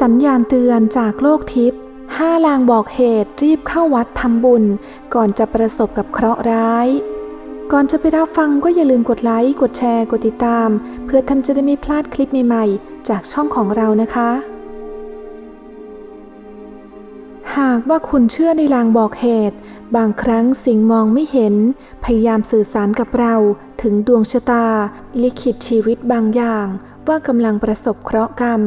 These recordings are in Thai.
สัญญาณเตือนจากโลกทิพย์ห้าลางบอกเหตุรีบเข้าวัดทำบุญ ก่อนจะประสบกับเคราะห์ร้าย ก่อนจะไปรับฟังก็อย่าลืมกดไลค์ กดแชร์ กดติดตาม เพื่อท่านจะได้ไม่พลาดคลิปใหม่ๆ จากช่องของเรานะคะ หากว่าคุณเชื่อในลางบอกเหตุ บางครั้งสิ่งมองไม่เห็น พยายามสื่อสารกับเราถึงดวงชะตา ลิขิตชีวิตบางอย่าง ว่ากำลังประสบเคราะห์กรรม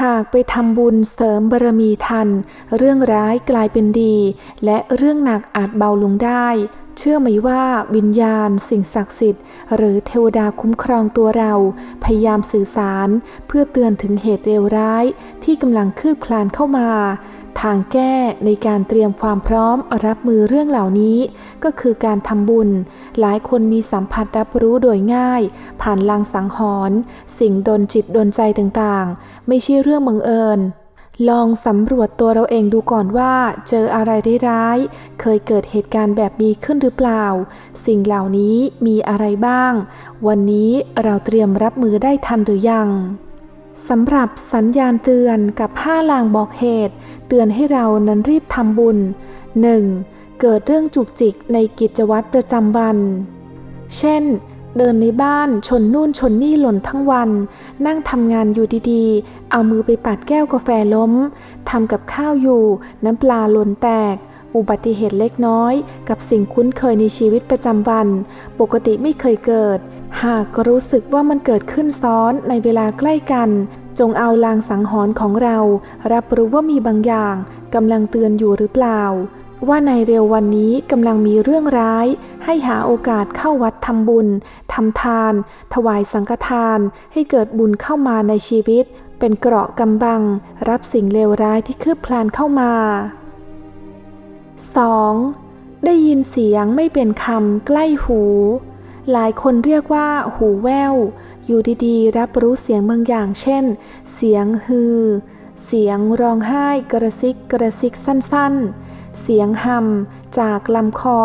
หากไปทำบุญเสริมบารมีทัน เรื่องร้ายกลายเป็นดี และเรื่องหนักอาจเบาลงได้ เชื่อไหมว่าวิญญาณ สิ่งศักดิ์สิทธิ์ หรือเทวดาคุ้มครองตัวเรา พยายามสื่อสาร เพื่อเตือนถึงเหตุเลวร้ายที่กำลังคืบคลานเข้ามา ทางแก้ในการเตรียมความพร้อมรับมือเรื่องเหล่านี้ ก็คือการทำบุญ หลายคนมีสัมผัสรับรู้โดยง่าย ผ่านลางสังหรณ์สิ่งดนจิตดนใจต่างๆ ไม่ใช่เรื่องบังเอิญลองสำรวจตัวเราเองดูก่อนว่า เจออะไรได้ร้ายเคยเกิดเหตุการณ์แบบนี้ขึ้นหรือเปล่า สิ่งเหล่านี้มีอะไรบ้าง วันนี้เราเตรียมรับมือได้ทันหรือยัง สำหรับสัญญาณเตือนกับห้าลางบอกเหตุ เตือนให้เรานั้นรีบทำบุญ 1. เกิดเรื่องจุกจิกในกิจวัตรประจำวัน เช่น เดินในบ้านชนนู่นชนนี่หล่นทั้งวัน นั่งทำงานอยู่ดีๆ เอามือไปปัดแก้วกาแฟล้มทำกับข้าวอยู่ น้ำปลาหล่นแตก อุบัติเหตุเล็กน้อย กับสิ่งคุ้นเคยในชีวิตประจำวัน ปกติไม่เคยเกิด หากรู้สึกว่ามันเกิดขึ้นซ้อนในเวลาใกล้กัน จงเอาลางสังหรณ์ของเรา รับรู้ว่ามีบางอย่างกำลังเตือนอยู่หรือเปล่า ว่าในเร็ววันนี้กำลังมีเรื่องร้าย ให้หาโอกาสเข้าวัดทำบุญทำทาน ถวายสังฆทาน ให้เกิดบุญเข้ามาในชีวิต เป็นเกราะกำบัง รับสิ่งเลวร้ายที่คืบคลานเข้ามา 2. ได้ยินเสียงไม่เป็นคำใกล้หู หลายคนเรียกว่า หูแว่ว อยู่ดีๆ รับรู้เสียงบางอย่าง เช่น เสียงฮือ เสียงร้องไห้กระซิกกระซิกสั้นๆ เสียงหำจากลำคอ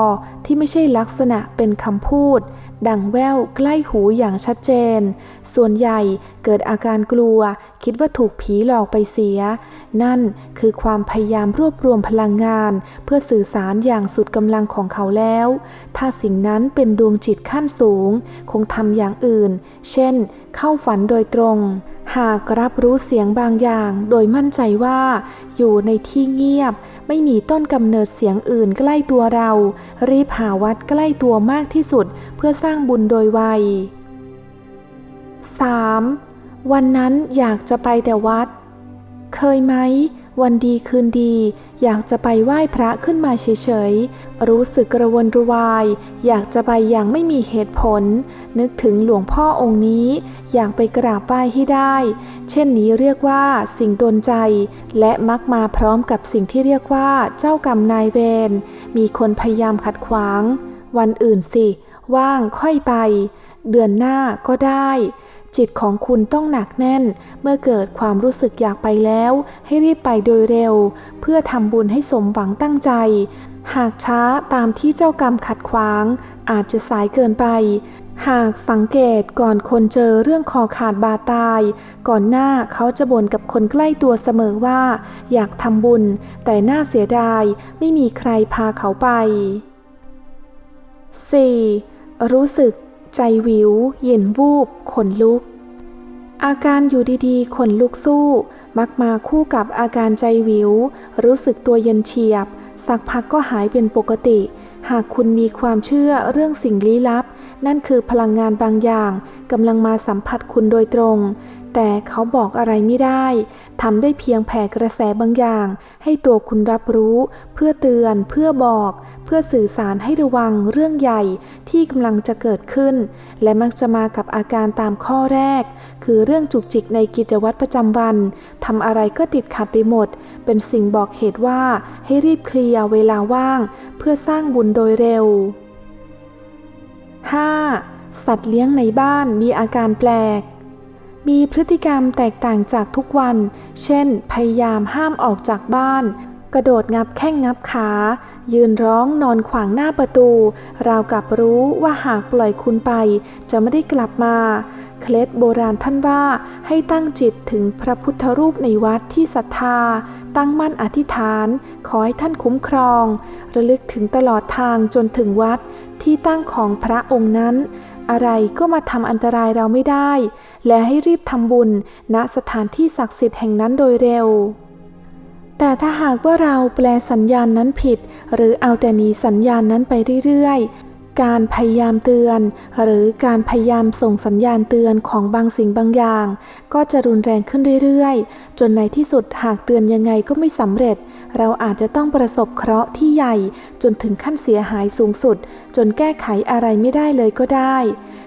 ที่ไม่ใช่ลักษณะเป็นคำพูด ดังแว่วใกล้หูอย่างชัดเจน ส่วนใหญ่เกิดอาการกลัว คิดว่าถูกผีหลอกไปเสีย นั่นคือความพยายามรวบรวมพลังงาน เพื่อสื่อสารอย่างสุดกำลังของเขาแล้ว ถ้าสิ่งนั้นเป็นดวงจิตขั้นสูง คงทำอย่างอื่น เช่น เข้าฝันโดยตรง หากรับรู้เสียงบางอย่างโดยมั่นใจว่า อยู่ในที่เงียบ ไม่มีต้นกำเนิดเสียงอื่นใกล้ตัวเรา รีบหาวัดใกล้ตัวมากที่สุดเพื่อสร้างบุญโดยไว 3. วันนั้นอยากจะไปแต่วัด เคยไหม วันดีคืนดี อยากจะไปไหว้พระขึ้นมาเฉยๆ รู้สึกกระวนกระวาย อยากจะไปอย่างไม่มีเหตุผล นึกถึงหลวงพ่อองค์นี้ อยากไปกราบไหว้ให้ได้ เช่นนี้เรียกว่าสิ่งดนใจ และมักมาพร้อมกับสิ่งที่เรียกว่าเจ้ากรรมนายเวร มีคนพยายามขัดขวาง วันอื่นสิ ว่างค่อยไป เดือนหน้าก็ได้ จิตของคุณต้องหนักแน่น เมื่อเกิดความรู้สึกอยากไปแล้ว ให้รีบไปโดยเร็ว เพื่อทำบุญให้สมหวังตั้งใจ หากช้าตามที่เจ้ากรรมขัดขวาง อาจจะสายเกินไป หากสังเกตก่อนคนเจอเรื่องคอขาดบาตาย ก่อนหน้าเขาจะบ่นกับคนใกล้ตัวเสมอว่า อยากทำบุญ แต่น่าเสียดายไม่มีใครพาเขาไป 4. รู้สึก ใจวิว เย็นวูบ ขนลุก อาการอยู่ดีๆ ขนลุกสู้ มักมาคู่กับอาการใจวิว รู้สึกตัวเย็นเฉียบ สักพักก็หายเป็นปกติ หากคุณมีความเชื่อเรื่องสิ่งลี้ลับ นั่นคือพลังงานบางอย่างกำลังมาสัมผัสคุณโดยตรง แต่เขาบอกอะไรไม่ได้ทำได้เพียงแผ่กระแสบางอย่าง ให้ตัวคุณรับรู้ เพื่อเตือน เพื่อบอก เพื่อสื่อสารให้ระวังเรื่องใหญ่ที่กำลังจะเกิดขึ้น และมักจะมากับอาการตามข้อแรก คือเรื่องจุกจิกในกิจวัตรประจำวันทำอะไรก็ติดขัดไปหมด เป็นสิ่งบอกเหตุว่าให้รีบเคลียร์เวลาว่าง เพื่อสร้างบุญโดยเร็ว 5. สัตว์เลี้ยงในบ้านมีอาการแปลก มีพฤติกรรมแตกต่างจากทุกวัน เช่น พยายามห้ามออกจากบ้าน กระโดดงับแข้งงับขา ยืนร้องนอนขวางหน้าประตู ราวกับรู้ว่าหากปล่อยคุณไป จะไม่ได้กลับมา เคล็ดโบราณท่านว่าให้ตั้งจิตถึงพระพุทธรูปในวัดที่ศรัทธา ตั้งมั่นอธิษฐาน ขอให้ท่านคุ้มครอง ระลึกถึงตลอดทางจนถึงวัดที่ตั้งของพระองค์นั้น อะไรก็มาทำอันตรายเราไม่ได้ และให้รีบทำบุญณสถานที่ศักดิ์สิทธิ์แห่งนั้นโดยเร็ว แต่ถ้าหากว่าเราแปลสัญญาณนั้นผิด หรือเอาแต่หนีสัญญาณนั้นไปเรื่อย การพยายามเตือน หรือการพยายามส่งสัญญาณเตือนของบางสิ่งบางอย่าง ก็จะรุนแรงขึ้นเรื่อยๆ จนในที่สุดหากเตือนยังไงก็ไม่สำเร็จ เราอาจจะต้องประสบเคราะห์ที่ใหญ่ จนถึงขั้นเสียหายสูงสุด จนแก้ไขอะไรไม่ได้เลยก็ได้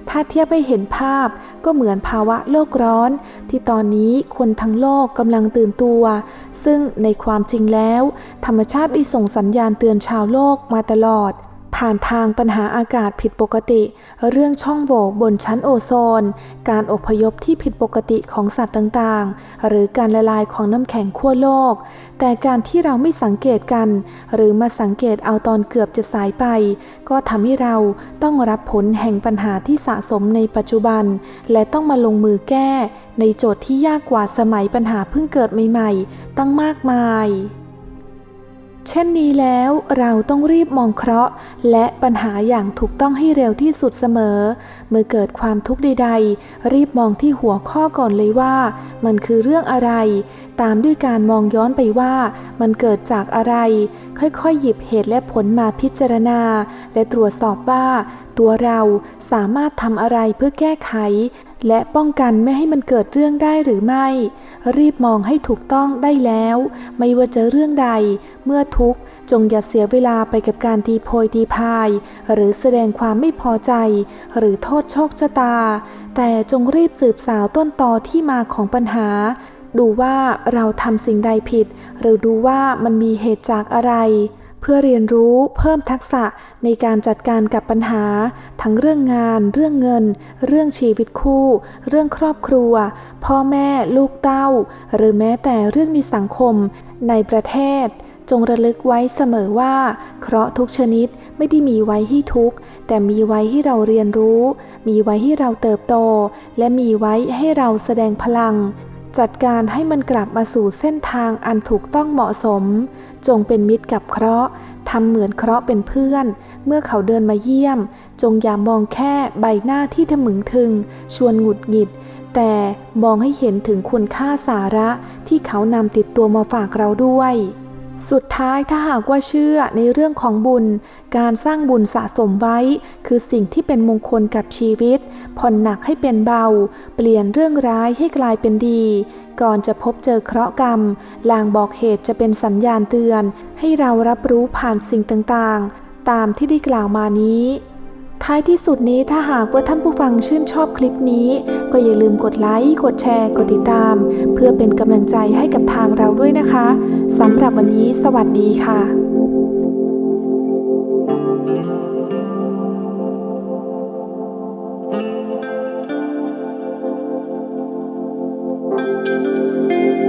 ถ้าเทียบให้เห็นภาพก็เหมือนภาวะโลกร้อน ที่ตอนนี้คนทั้งโลกกำลังตื่นตัว ซึ่งในความจริงแล้ว ธรรมชาติได้ส่งสัญญาณเตือนชาวโลกมาตลอด ผ่านทางปัญหาอากาศผิดปกติ เรื่องช่องโหว่บนชั้นโอโซน การอพยพที่ผิดปกติของสัตว์ต่างๆ หรือการละลายของน้ำแข็งขั้วโลก แต่การที่เราไม่สังเกตกัน หรือมาสังเกตเอาตอนเกือบจะสายไป ก็ทำให้เราต้องรับผลแห่งปัญหาที่สะสมในปัจจุบัน และต้องมาลงมือแก้ ในโจทย์ที่ยากกว่าสมัยปัญหาเพิ่งเกิดใหม่ ๆ ตั้งมากมาย เช่นนี้แล้วเราต้องรีบมองเคราะห์ และปัญหาอย่างถูกต้องให้เร็วที่สุดเสมอ เมื่อเกิดความทุกข์ใดๆ รีบมองที่หัวข้อก่อนเลยว่า มันคือเรื่องอะไร ตามด้วยการมองย้อนไปว่า มันเกิดจากอะไร ค่อยๆ หยิบเหตุและผลมาพิจารณา และตรวจสอบว่า ตัวเราสามารถทำอะไรเพื่อแก้ไข และป้องกันไม่ให้มันเกิดเรื่องได้หรือไม่ รีบมองให้ถูกต้องได้แล้ว ไม่ว่าจะเรื่องใด เมื่อทุกข์จงอย่าเสียเวลาไปกับการตีโพยตีพาย หรือแสดงความไม่พอใจ หรือโทษโชคชะตา แต่จงรีบสืบสาวต้นตอที่มาของปัญหา ดูว่าเราทำสิ่งใดผิด หรือดูว่ามันมีเหตุจากอะไร พื่อเรียนรู้เพิ่มทักษะในการจัดการกับปัญหา ทั้งเรื่องงาน เรื่องเงิน เรื่องชีวิตคู่ เรื่องครอบครัว พ่อแม่ลูกเต้า หรือแม้แต่เรื่องในสังคม ในประเทศ จงระลึกไว้เสมอว่า เคราะห์ทุกชนิดไม่ได้มีไว้ให้ทุกข์แต่มีไว้ให้เราเรียนรู้ มีไว้ให้เราเติบโต และมีไว้ให้เราแสดงพลัง จัดการให้มันกลับมาสู่เส้นทางอันถูกต้องเหมาะสม จงเป็นมิตรกับเคราะห์ทำเหมือนเคราะห์เป็นเพื่อน เมื่อเขาเดินมาเยี่ยม จงอย่ามองแค่ใบหน้าที่ทะมึงถึง ชวนหงุดหงิด แต่มองให้เห็นถึงคุณค่าสาระที่เขานำติดตัวมาฝากเราด้วย สุดท้ายถ้าหากว่าเชื่อในเรื่องของบุญ การสร้างบุญสะสมไว้ คือสิ่งที่เป็นมงคลกับชีวิต ผ่อนหนักให้เป็นเบา เปลี่ยนเรื่องร้ายให้กลายเป็นดี ก่อนจะพบเจอเคราะห์กรรม ลางบอกเหตุจะเป็นสัญญาณเตือน ให้เรารับรู้ผ่านสิ่งต่างๆ ตามที่ได้กล่าวมานี้ ท้ายที่สุดนี้ถ้าหากว่าท่านผู้ฟังชื่นชอบคลิปนี้ ก็อย่าลืมกดไลค์ กดแชร์ กดติดตาม เพื่อเป็นกำลังใจให้กับทางเราด้วยนะคะสำหรับวันนี้ สวัสดีค่ะ